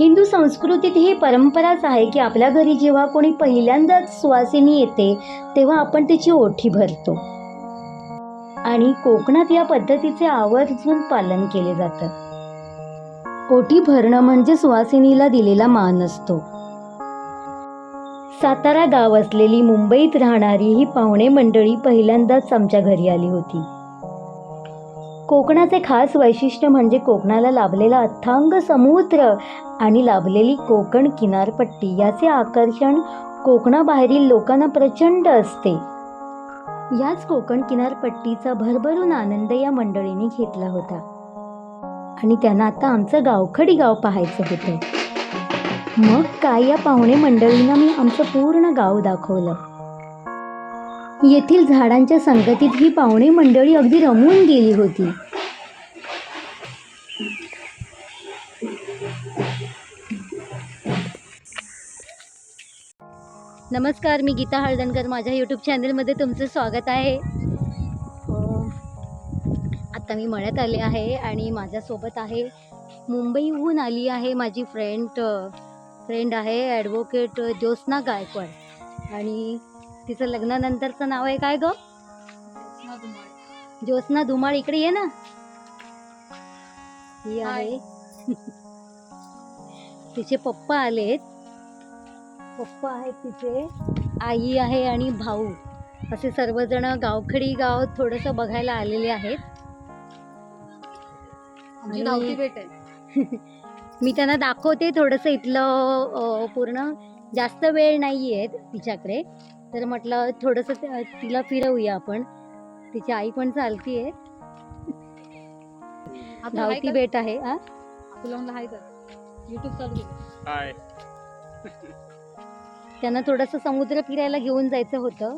हिंदू संस्कृतीत ही परंपराच आहे की आपल्या घरी जेव्हा कोणी पहिल्यांदाच सुवासिनी येते तेव्हा आपण तिची ओठी भरतो. आणि कोकणात या पद्धतीचे आवर्जून पालन केले जातं. ओठी भरणं म्हणजे सुवासिनीला दिलेला मान असतो. सातारा गाव असलेली मुंबईत राहणारी ही पाहुणे मंडळी पहिल्यांदाच आमच्या घरी आली होती. कोकणाचे खास वैशिष्ट्य म्हणजे कोकणाला लाभलेला अथांग समुद्र आणि लाभलेली कोकण किनारपट्टी. याचे आकर्षण कोकणाबाहेरील लोकांना प्रचंड असते. याच कोकण किनारपट्टीचा भरभरून आनंद या मंडळीने घेतला होता. आणि त्यांना आता आमचं गावखडी गाव पाहायचं होतं. मग काय या पाहुणे मंडळींना मी आमचं पूर्ण गाव दाखवलं? येथील झाडांच्या संगतीत ही पाहुणे मंडळी अगदी रमून गेली होती. नमस्कार मी गीता हळदणकर. माझ्या यूट्यूब चॅनलमध्ये तुमचं स्वागत आहे. आता मी मळ्यात आले आहे आणि माझ्यासोबत आहे मुंबईहून आली आहे माझी फ्रेंड फ्रेंड आहे ॲडव्होकेट ज्योत्स्ना गायकवाड. आणि तिचं लग्नानंतरचं नाव आहे काय ग? ज्योत्स्ना धुमाळ. इकडे ये ना. ही आहे. तिचे पप्पा आलेत. पप्पा आहेत तिचे. आई आहे आणि भाऊ. असे सर्वजण गावखडी गाव थोडंसं बघायला आलेले आहेत. मी त्यांना दाखवते थोडंसं इथलं पूर्ण. जास्त वेळ नाही आहे तिच्याकडे. तर म्हटलं थोडंसं तिला फिरवूया आपण. तिची आई पण चालतीये. का? बेट आहे त्यांना थोडंसं समुद्र फिरायला घेऊन जायचं होतं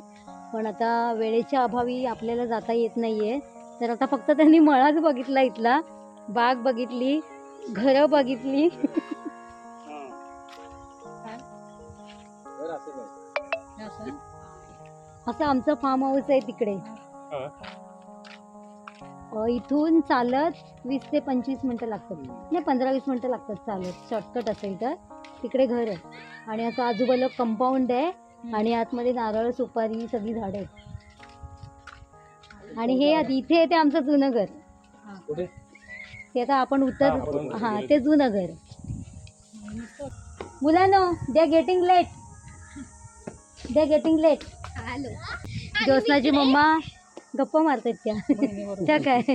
पण आता वेळेच्या अभावी आपल्याला जाता येत नाहीये. तर आता फक्त त्यांनी मळाच बघितला इथला बाग बघितली घरं बघितली. असं आमचं फार्म हाऊस आहे तिकडे. अ, इथून चालत वीस ते पंचवीस मिनटं लागतात. नाही पंधरा वीस मिनटं लागतात चालत. शॉर्टकट असेल तर. तिकडे घर आहे. आणि असं आजूबाजूला कंपाऊंड आहे. आणि आतमध्ये नारळ सुपारी सगळी झाडं आहेत. आणि हे आधी इथे आहे ते आमचं जुनं घर. कुठे? ते आता आपण हा, उतर हां. ते जुनं घर. मुलांनो they getting late they getting late ज्योत्स्नाची mamma गप्पा मारतात त्या. त्या काय?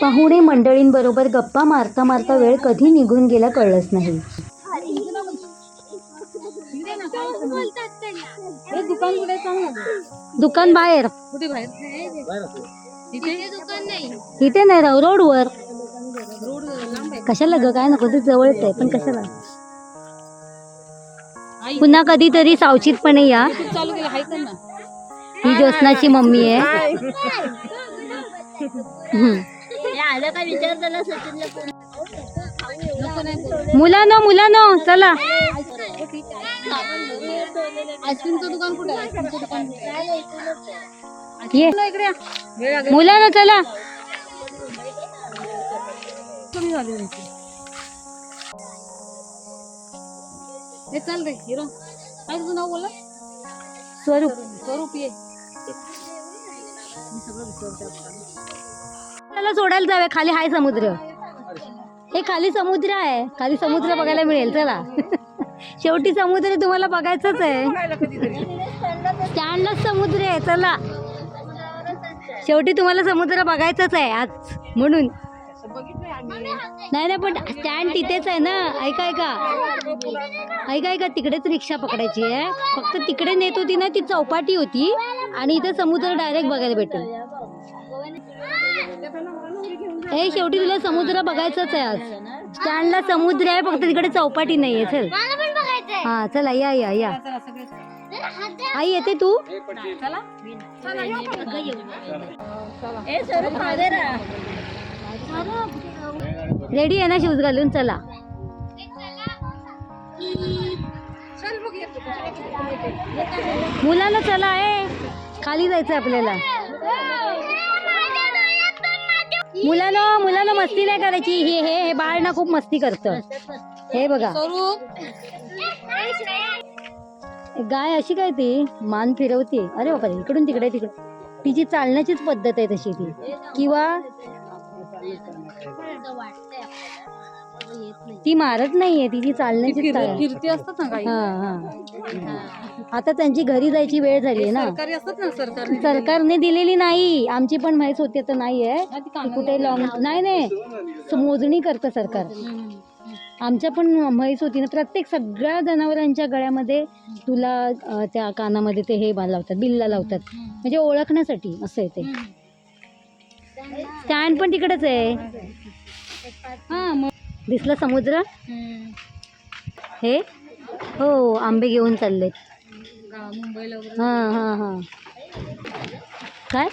पाहुणे मंडळींबरोबर गप्पा मारता मारता वेळ कधी निघून गेला कळलंच नाही. हे दुकान कुठे. दुकान बाहेर. कुठे बाहेर? इथे? दुकान नाही. इथे नाही राव रोडवर. रोड लांब आहे. कशाला ग? काय नको ते जवळच आहे पण कशाला? पुन्हा कधीतरी सावचितपणे या. चालू केलं हाय तर ना. ही ज्योत्स्नाची मम्मी आहे. मुलांनो मुलांनो चला. आईस्क्रीमचं दुकान कुठे? ये. मुलांनो चला. हे चाल रे हिरो. काय तुझं नाव बोला स्वरूप. स्वरूप ये. आपल्याला. त्याला सोडायला जाऊया खाली हाय समुद्र. हे खाली समुद्र आहे. खाली समुद्र बघायला मिळेल चला. शेवटी समुद्र तुम्हाला बघायचंच आहे. स्टँडलाच समुद्र आहे चला. शेवटी तुम्हाला समुद्र बघायचंच आहे आज म्हणून. नाही नाही पण स्टँड तिथेच आहे ना. ऐका ऐका. ऐका ऐका तिकडेच रिक्षा पकडायची आहे. फक्त तिकडे नेत होती ना ती चौपाटी होती. आणि इथं समुद्र डायरेक्ट बघायला भेटेल. ए शेवटी तुला समुद्र बघायचाच आहे आज. स्टँडला समुद्र आहे फक्त तिकडे चौपाटी नाहीये. चल. हा चला या या या. चला सगळे आई येते तू? चला. चला येऊ का? चला रेडी आहे ना शूज घालून? चला. चल मुलांना चला ए. खाली जायचं आपल्याला. मुलानं मुलांना मस्ती नाही करायची. हे हे हे बाळ ना खूप मस्ती करतं. हे बघा. गाय अशी काय ती? मान फिरवते. अरे बापा इकडून तिकडे तिकडे तिची चालण्याचीच पद्धत आहे तशी ती. किंवा ती मारत नाहीये तिची चालण्याची फिरती असतात ना काही. हा हा. आता त्यांची घरी जायची वेळ झाली आहे ना. सरकारी असतात ना सरकारी सरकारने दिलेली नाही. आमची पण म्हैस होती तर नाहीये ती कुठे लॉंग नाही नाही. मोजणी करतं सरकार. आमच्या पण म्हैस होती ना प्रत्येक सगळ्या जनावरांच्या गळ्यामध्ये तुला त्या कानामध्ये ते हे बा- लावतात बिल्ला लावतात. म्हणजे ओळखण्यासाठी असं आहे ते. स्टँड पण तिकडेच आहे. दिसला मग. समुद्र? हे? हो आंबे घेऊन चाललेत. गा- मुंबईला वगैरे काय?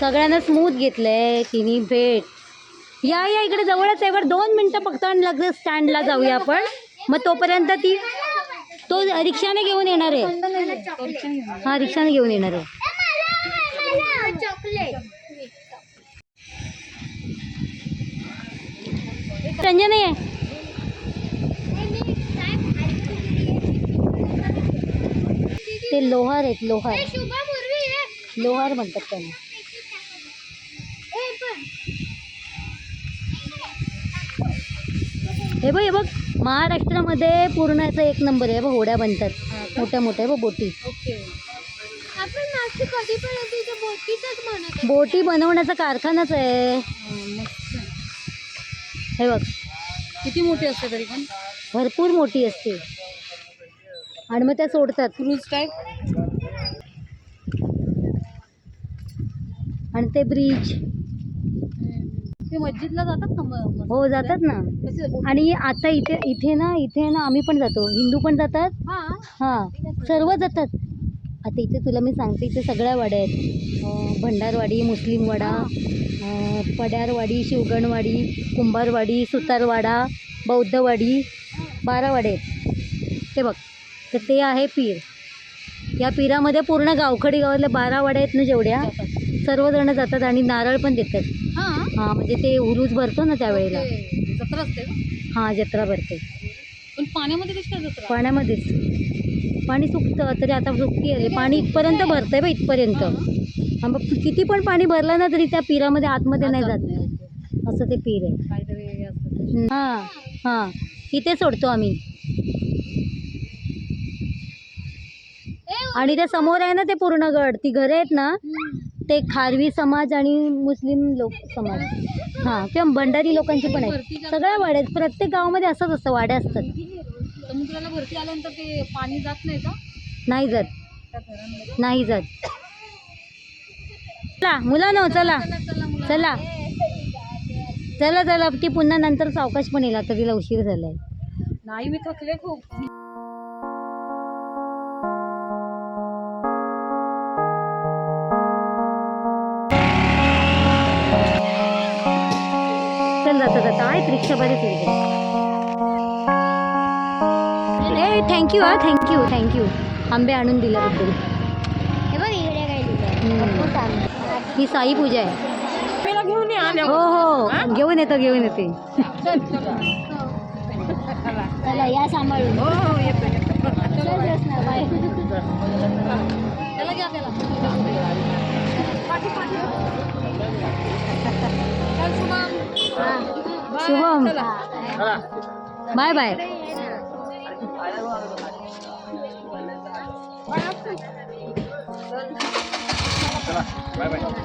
सगळ्यांना स्मूथ घेतलंय तिने भेट. या या इकडे जवळच आहे बरं दोन मिनटं फक्त आणि लगेच स्टँडला जाऊया आपण. मग तोपर्यंत ती तो रिक्षाने येणार आहे हा रिक्षाने घेऊन येणार आहे संजय आहे ते लोहार आहेत लोहार लोहार म्हणतात त्यांना हे बघ हे बघ। महाराष्ट्रामध्ये पूर्ण याचा एक नंबर आहे बघ होड्या बनतात. मोठ्या मोठ्या बघ बोटी. आपण इथे म्हणत बोटी बनवण्याचा कारखानाच आहे. हे बघ. किती मोठी असते तरी पण? भरपूर मोठी असते. आणि मग त्या सोडतात. Cruise type? आणि ते ब्रिज. ते मस्जिदला जातात ना मग हो जातात ना. आणि आता इथे इथे ना इथे ना आम्ही पण जातो. हिंदू पण जातात. हा? हां सर्व जातात. आता इथे तुला मी सांगते इथे सगळ्या वाड्या आहेत. भंडारवाडी मुस्लिम वाडा अं, पड्यारवाडी शिवगणवाडी कुंभारवाडी सुतारवाडा बौद्धवाडी बारा वाडे आहेत. ते बघ तर ते आहे पीर. या पीरामध्ये पूर्ण गावखडी गावातल्या बारा वाड्या आहेत ना जेवढ्या सर्वजण जातात आणि नारळ पण देतात. हा हां म्हणजे ते उरूस भरतो ना त्यावेळेला. ते जत्रा असते का? हां जत्रा भरते. पण पाण्यामध्ये कशी काय जत्रा? पाण्यामध्येच. पाणी सुकतं तरी आता सुकती आली पाणी इथपर्यंत भरतंय बा इथपर्यंत. हा, मग किती पण पाणी भरलं ना तरी त्या पिरामध्ये आतमध्ये नाही जात. असं ते पीर आहे. काहीतरी असतं हां हां. इथे सोडतो आम्ही. आणि त्या समोर आहे ना ते पूर्ण गड. ती घरं आहेत ना ते खारवी समाज आणि मुस्लिम लोक समाज. हां किंवा भंडारी लोकांची पण आहेत. सगळ्या वाड्या आहेत. प्रत्येक गावामध्ये असंच असतं वाड्या असतात. समुद्राला भरती आल्यानंतर ते पाणी जात नाही का? नाही जात. नाही जात. चला मुलांनो चला. चला. चला चला ती पुन्हा नंतर सावकाश पण येईल. आता तिला उशीर झालाय. नाही मी थकले खूप. जाता रिक्षा बरेच ए थँक्यू हा थँक्यू थँक्यू आंबे आणून दिल्याबद्दल हे बघ इकडे काय लिहिलंय हम्म. ही साई पूजा आहे. घेऊन या हो हो. घेऊन येतो घेऊन येते. चला या सांभाळून. हो हो येतो. त्याला घ्या त्याला. Shubham. Bye bye.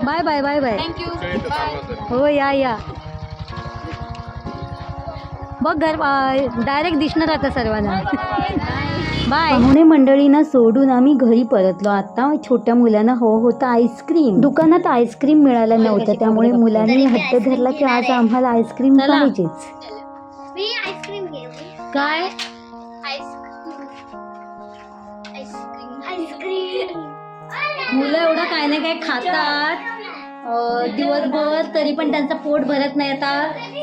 Bye bye bye bye. हो या या. बघ घर डायरेक्ट दिसणार आता सर्वांना? बाय. पाहुणे मंडळींना सोडून आम्ही घरी परतलो. आता छोट्या मुलांना हो होतं आईस्क्रीम. दुकानात आईस्क्रीम मिळालं नव्हतं त्यामुळे मुलांनी हट्ट धरला की आज आम्हाला आईस्क्रीम. पाहिजेच. मी आईस्क्रीम घेऊ काय? मुलं एवढं काय ना काय खातात. दिवसभर तरी पण त्यांचं पोट भरत नाही आता.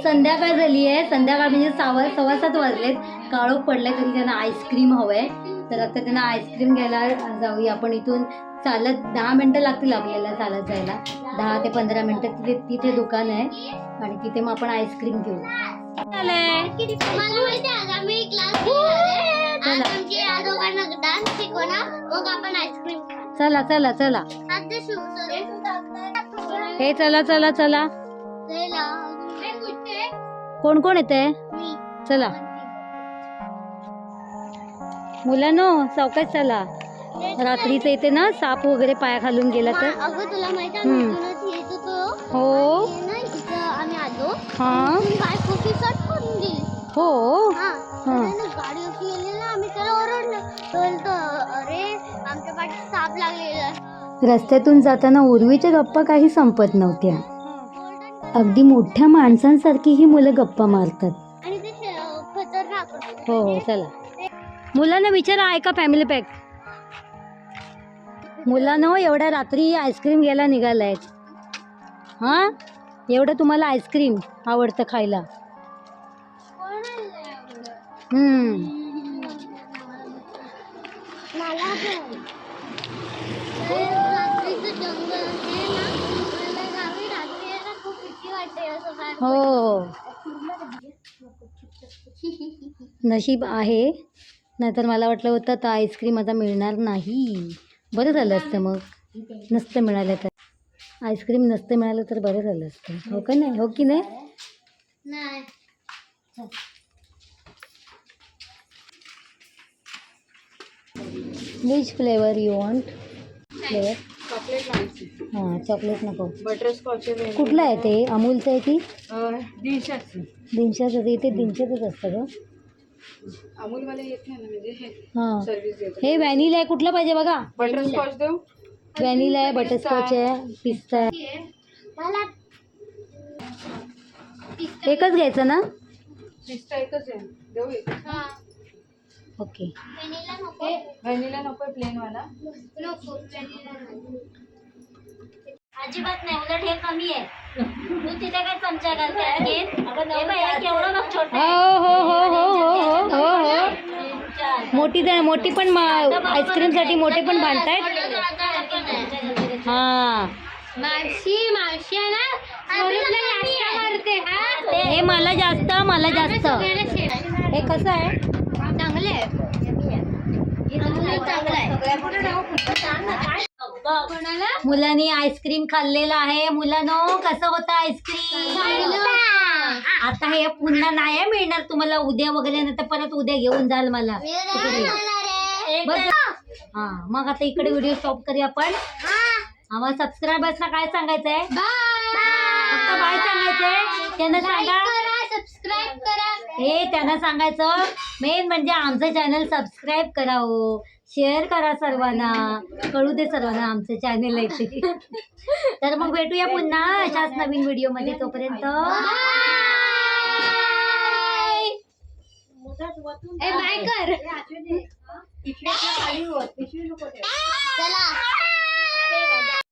संध्याकाळ झाली आहे. संध्याकाळ म्हणजे सव्वा सव्वा सात वाजलेत. काळोख पडलाय तरी त्यांना आईस्क्रीम हवंय. तर आता त्यांना आईस्क्रीम घ्यायला जाऊया. आपण इथून चालत दहा मिनटं लागतील आपल्याला चालत जायला. दहा ते पंधरा मिनटं तिथे तिथे दुकान आहे. आणि तिथे मग आपण आईस्क्रीम घेऊ. चालेल. मला माहिती आहे आम्ही क्लास आज चला. आमची या दोघांना डान्स शिकवणार. मग आपण आईस्क्रीम चला चला चला. आता शिव हे चला चला. चला. कोण कोण येते चला. मुलांनो सावकाश चला. रात्रीचं येते ना साप वगैरे पाया खालून गेला तर. अगं तुला माहिती हो. आम्ही आलो. हा. इथून बाय कोटी शॉट करून गेली तर. आहे ना, गाडी अशी गेली ना आम्ही त्याला ओरडलं. तर तो, अरे आमच्या पाठी साप लागलेला रस्त्यातून जाताना उर्वीच्या गप्पा काही संपत नव्हत्या. अगदी मोठ्या माणसांसारखी ही मुलं गप्पा मारतात. आणि ते श- खतरनाक होतं. हो हो चला. मुलांना विचारा आहे का फॅमिली पॅक मुलांना एवढ्या रात्री आईस्क्रीम घ्यायला निघालाय. हां? एवढं तुम्हाला आईस्क्रीम आवडतं खायला? हम्म मला पण. ते रात्रीचं जंगल आहे ना मला गावी रात्री आहे ना खूप भीती वाटते असं काय हो. नशीब आहे. नाहीतर मला वाटलं होतं आता आईस्क्रीम आता मिळणार नाही. बरं झालं असतं मग. नसतं मिळालं तर. आईस्क्रीम नसतं मिळालं तर बरं झालं असतं. हो का नाही? हो की नाही? नाही. Which flavour you want flavour हां चॉकलेट नको. बटरस्कॉच कुठलं आहे ते? अमूलचं आहे की दीडशेच दिनशाचं ते इथे दिनशाचंच असतं गं. अमूलवाले येत नाही ना म्हणजे हे हां. सर्व्हिस देतो. हे व्हॅनिला आहे कुठलं पाहिजे बघा? बटरस्कॉच देऊ? व्हॅनिला आहे बटरस्कॉच आहे पिस्ता आहे. मला एकच घ्यायचं ना? पिस्ता एकच आहे. देऊ एक. हा. ओके। व्हॅनिला नको। प्लेन वाला. नको अजिबात नाही उलट हे कमी आहे. तू तिथे काय चमचा घालते केवढं बघ छोटं आहे. हो हो हो हो हो हो मोठी जण मोठी पण आईस्क्रीम साठी मोठे पण बांधतायत. हा. मावशी मावशी आहे ना? स्वरूपला जास्त मारते हा? हे मला जास्त मला जास्त. हे कसं आहे? मुलांनी आईस्क्रीम खाल्लेलं आहे. मुलांनो कसं होतं आईस्क्रीम? आता हे पुन्हा नाही मिळणार तुम्हाला. उद्या वगैरे नाही तर परत उद्या घेऊन जाल मला. हा मग आता इकडे व्हिडिओ स्टॉप करूया आपण. आम्हाला सबस्क्रायबर्सना काय सांगायचंय? बाय सांगायचंय. त्यांना सांगा. हे त्यांना सांगायचं मेन म्हणजे आमचं चॅनल सबस्क्राईब करा हो. शेअर करा सर्वांना. कळू दे सर्वांना आमचं चॅनल आहे ते. तर मग भेटूया पुन्हा अशाच नवीन व्हिडिओमध्ये तोपर्यंत ए बाय कर. चला.